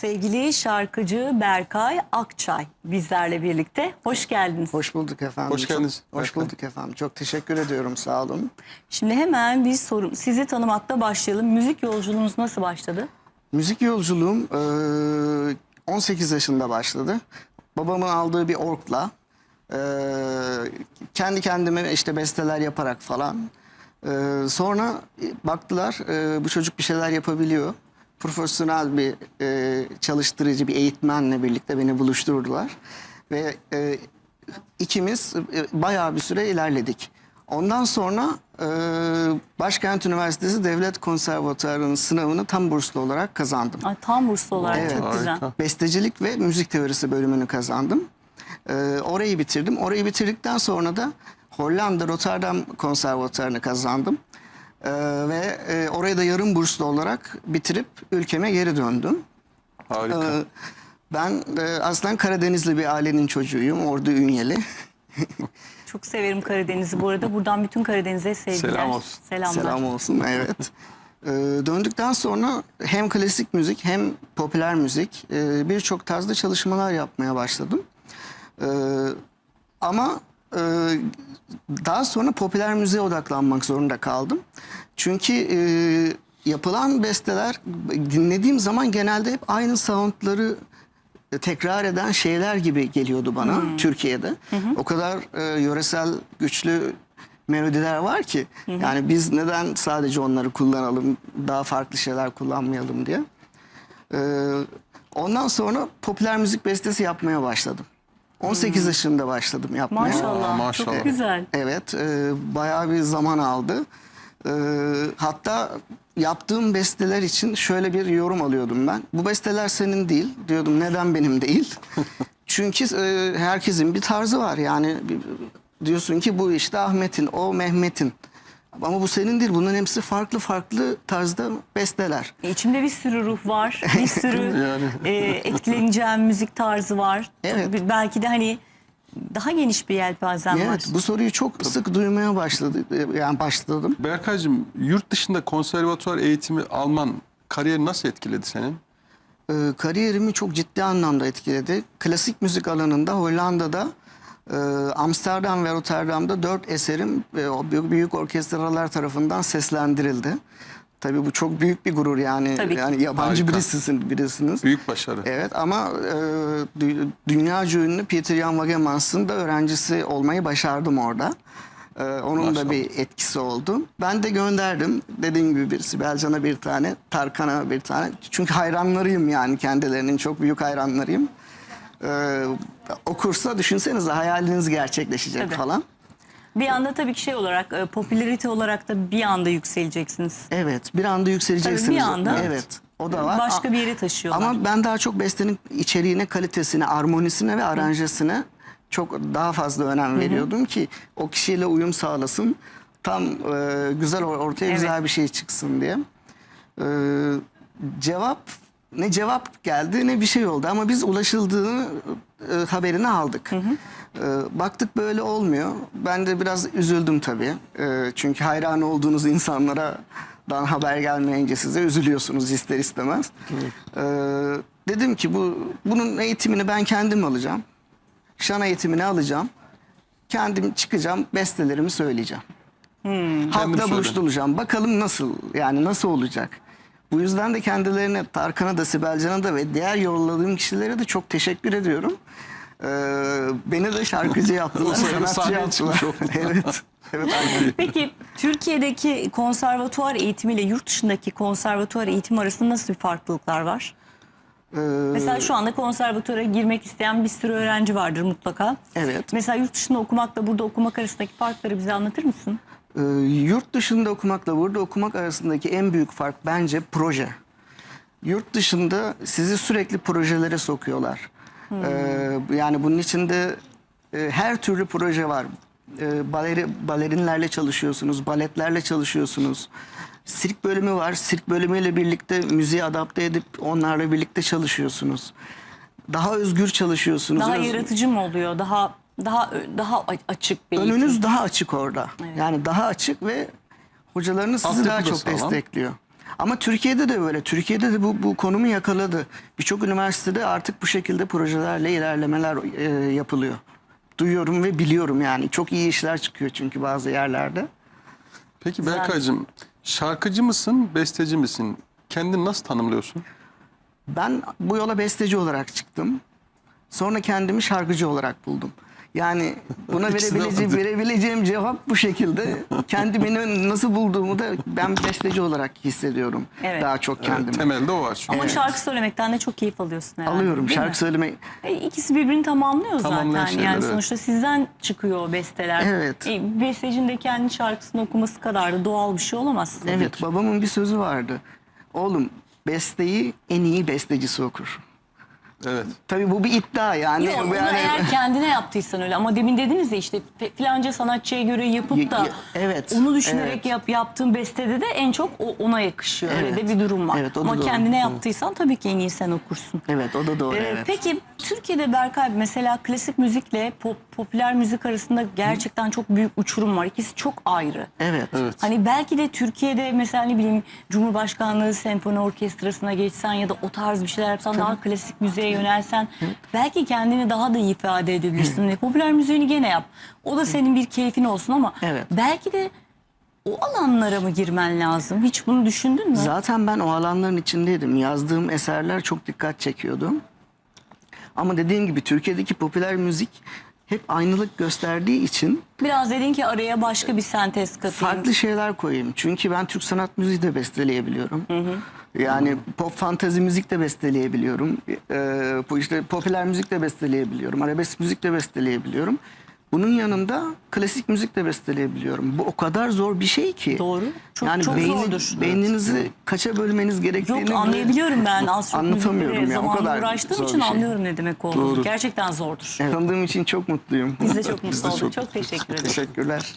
Sevgili şarkıcı Berkay Akçay bizlerle birlikte. Hoş geldiniz. Hoş bulduk efendim. Hoş geldiniz. Çok- hoş bulduk efendim. Çok teşekkür ediyorum. Sağ olun. Şimdi hemen bir sorum. Sizi tanımakta başlayalım. Müzik yolculuğunuz nasıl başladı? Müzik yolculuğum eee, 18 yaşında başladı. Babamın aldığı bir orkla eee, kendi kendime işte besteler yaparak falan. Eee, sonra baktılar bu çocuk bir şeyler yapabiliyor. Profesyonel bir eee, çalıştırıcı bir eğitmenle birlikte beni buluşturdular. Ve eee, ikimiz e, bayağı bir süre ilerledik. Ondan sonra e, Başkent Üniversitesi Devlet Konservatuarı'nın sınavını tam burslu olarak kazandım. Ay, tam burslu olarak Evet. çok güzel. Bestecilik ve müzik teorisi bölümünü kazandım. E, orayı bitirdim. Orayı bitirdikten sonra da Hollanda Rotterdam Konservatuarı'nı kazandım. E, ve e, orayı da yarım burslu olarak bitirip ülkeme geri döndüm. Harika. Ee, Ben e, aslen Karadenizli bir ailenin çocuğuyum. Ordu Ünyeli. Çok severim Karadeniz'i bu arada. Buradan bütün Karadeniz'e sevgiler. Selam olsun. Selamlar. Selam olsun evet. Ee, döndükten sonra hem klasik müzik hem popüler müzik e, birçok tarzda çalışmalar yapmaya başladım. Ee, ama e, daha sonra popüler müziğe odaklanmak zorunda kaldım. Çünkü e, yapılan besteler dinlediğim zaman genelde hep aynı soundları tekrar eden şeyler gibi geliyordu bana Türkiye'de. O kadar e, yöresel güçlü melodiler var ki yani biz neden sadece onları kullanalım daha farklı şeyler kullanmayalım diye. E, ondan sonra popüler müzik bestesi yapmaya başladım. 18 yaşında başladım yapmaya. Maşallah. Aa, maşallah. Çok güzel. Evet, e, bayağı bir zaman aldı. E, hatta yaptığım besteler için şöyle bir yorum alıyordum ben. Bu besteler senin değil diyordum. Neden benim değil? Çünkü e, herkesin bir tarzı var. Yani diyorsun ki bu işte Ahmet'in, o Mehmet'in. Ama bu senin değil. Bunların hepsi farklı farklı tarzda besteler. E, İçimde bir sürü ruh var. Bir sürü Yani. e, etkileneceğim müzik tarzı var. Evet. Tabii Belki de hani daha geniş bir yelpazem var. Evet, bu soruyu çok sık duymaya başladı. Yani başladım. Berkaycığım yurt dışında konservatuvar eğitimi alman kariyeri nasıl etkiledi senin? e, kariyerimi çok ciddi anlamda etkiledi. Klasik müzik alanında Hollanda'da, e, Amsterdam ve Rotterdam'da dört eserim e, o büyük, büyük orkestralar tarafından seslendirildi. Tabii bu çok büyük bir gurur yani. Tabii ki. Yani yabancı Harika. birisisin, birisiniz. Büyük başarı. Evet ama e, dü- dünyaca ünlü Peter Jan Wagemans'ın da öğrencisi olmayı başardım orada. E, onun da Maşallah. bir etkisi oldu. Ben de gönderdim. Dediğim gibi bir Sibel Can'a bir tane, Tarkan'a bir tane. Çünkü hayranlarıyım yani kendilerinin çok büyük hayranlarıyım. E, okursa düşünsenize hayaliniz gerçekleşecek Tabii. falan. Bir anda tabii ki şey olarak, e, popülarite olarak da bir anda yükseleceksiniz. Evet bir anda yükseleceksiniz. Tabii bir anda. Evet o da var. Başka bir yere taşıyorlar. Ama ben daha çok bestenin içeriğine, kalitesine, armonisine ve aranjesine çok daha fazla önem veriyordum ki o kişiyle uyum sağlasın. Tam e, güzel or- ortaya Evet. güzel bir şey çıksın diye. E, cevap ne cevap geldi ne bir şey oldu ama biz ulaşıldığını e, haberini aldık. E, baktık böyle olmuyor. Ben de biraz üzüldüm tabii. E, çünkü hayran olduğunuz insanlara dan haber gelmeyince size üzülüyorsunuz ister istemez. E, dedim ki bu bunun eğitimini ben kendim alacağım. Şan eğitimini alacağım. Kendim çıkacağım, bestelerimi söyleyeceğim. Kendim Halkla buluşturacağım. Bakalım nasıl yani nasıl olacak? Bu yüzden de kendilerine Tarkan'a da Sibel Can'a da ve diğer yolladığım kişilere de çok teşekkür ediyorum. Ee, beni de şarkıcı yaptılar, sanatçı yaptılar. evet. Evet. Peki Türkiye'deki konservatuvar eğitimiyle yurt dışındaki konservatuvar eğitimi arasında nasıl bir farklılıklar var? Ee, Mesela şu anda konservatuvara girmek isteyen bir sürü öğrenci vardır mutlaka. Evet. Mesela yurt dışında okumakla burada okumak arasındaki farkları bize anlatır mısın? Ee, yurt dışında okumakla burada okumak arasındaki en büyük fark bence proje. Yurt dışında sizi sürekli projelere sokuyorlar. Ee, yani bunun içinde e, her türlü proje var. Ee, baleri, balerinlerle çalışıyorsunuz, baletlerle çalışıyorsunuz. Sirk bölümü var. Sirk bölümüyle birlikte müziği adapte edip onlarla birlikte çalışıyorsunuz. Daha özgür çalışıyorsunuz. Daha Öz- yaratıcı mı oluyor? Daha daha daha açık bir eğitim. Önünüz daha açık orada. Yani daha açık ve hocalarınız sizi Altyapı daha da çok sağlam. destekliyor. Ama Türkiye'de de böyle. Türkiye'de de bu, bu konumu yakaladı. Birçok üniversitede artık bu şekilde projelerle ilerlemeler e, yapılıyor. Duyuyorum ve biliyorum yani. Çok iyi işler çıkıyor çünkü bazı yerlerde. Peki. Berkay'cığım şarkıcı mısın, besteci misin? Kendini nasıl tanımlıyorsun? Ben bu yola besteci olarak çıktım. Sonra kendimi şarkıcı olarak buldum. Yani buna verebileceğim, verebileceğim cevap bu şekilde. Kendimi nasıl bulduğumu da ben besteci olarak hissediyorum. Evet. Daha çok kendimi. Temelde o var çünkü. Ama Evet. şarkı söylemekten de çok keyif alıyorsun herhalde. Alıyorum mi? şarkı söylemek. E, İkisi birbirini tamamlıyor Tamamlayan zaten. şeyler, yani evet. sonuçta sizden çıkıyor o besteler. Evet. E, bestecinin de kendi şarkısını okuması kadar da doğal bir şey olamaz. Evet babamın bir sözü vardı. Oğlum besteyi en iyi bestecisi okur. Evet. Tabii bu bir iddia yani. Yok yani eğer kendine yaptıysan öyle ama demin dediniz ya işte filanca sanatçıya göre yapıp Ya- da ya- evet, onu düşünerek evet. yap, yaptığın bestede de en çok o- ona yakışıyor. Öyle Evet. de bir durum var. Evet, o da ama doğru. kendine yaptıysan tabii ki en iyi sen okursun. Evet o da doğru Ee, evet. Peki Türkiye'de Berkay mesela klasik müzikle pop, popüler müzik arasında gerçekten çok büyük uçurum var. İkisi çok ayrı. Evet. Evet. Hani belki de Türkiye'de mesela ne bileyim Cumhurbaşkanlığı Senfoni Orkestrası'na geçsen ya da o tarz bir şeyler yapsan daha klasik müziğe yönelsen belki kendini daha da iyi ifade edebilirsin. Hani Popüler müziğini gene yap. O da senin bir keyfin olsun ama Evet. belki de o alanlara mı girmen lazım? Hiç bunu düşündün mü? Zaten ben o alanların içindeydim. Yazdığım eserler çok dikkat çekiyordu. Ama dediğim gibi Türkiye'deki popüler müzik hep aynılık gösterdiği için Biraz dedin ki araya başka bir sentez katayım. farklı şeyler koyayım. Çünkü ben Türk sanat müziği de besteleyebiliyorum. Yani pop fantazi müzik de besteleyebiliyorum. Ee, bu işte popüler müzik de besteleyebiliyorum. Arabesk müzik de besteleyebiliyorum. Bunun yanında klasik müzik de besteleyebiliyorum. Bu o kadar zor bir şey ki. Doğru. Çok- yani çok beyni- zordur. Beyninizi kaça bölmeniz gerektiğini Yok anlayabiliyorum ben az çok Anlatamıyorum ya, o kadar uğraştığım için şey. anlıyorum ne demek olduğunu. Doğru. Gerçekten zordur. Evet. Tanıdığım için çok mutluyum. Biz de çok mutlu olduk. çok Çok teşekkür ederiz. Teşekkürler.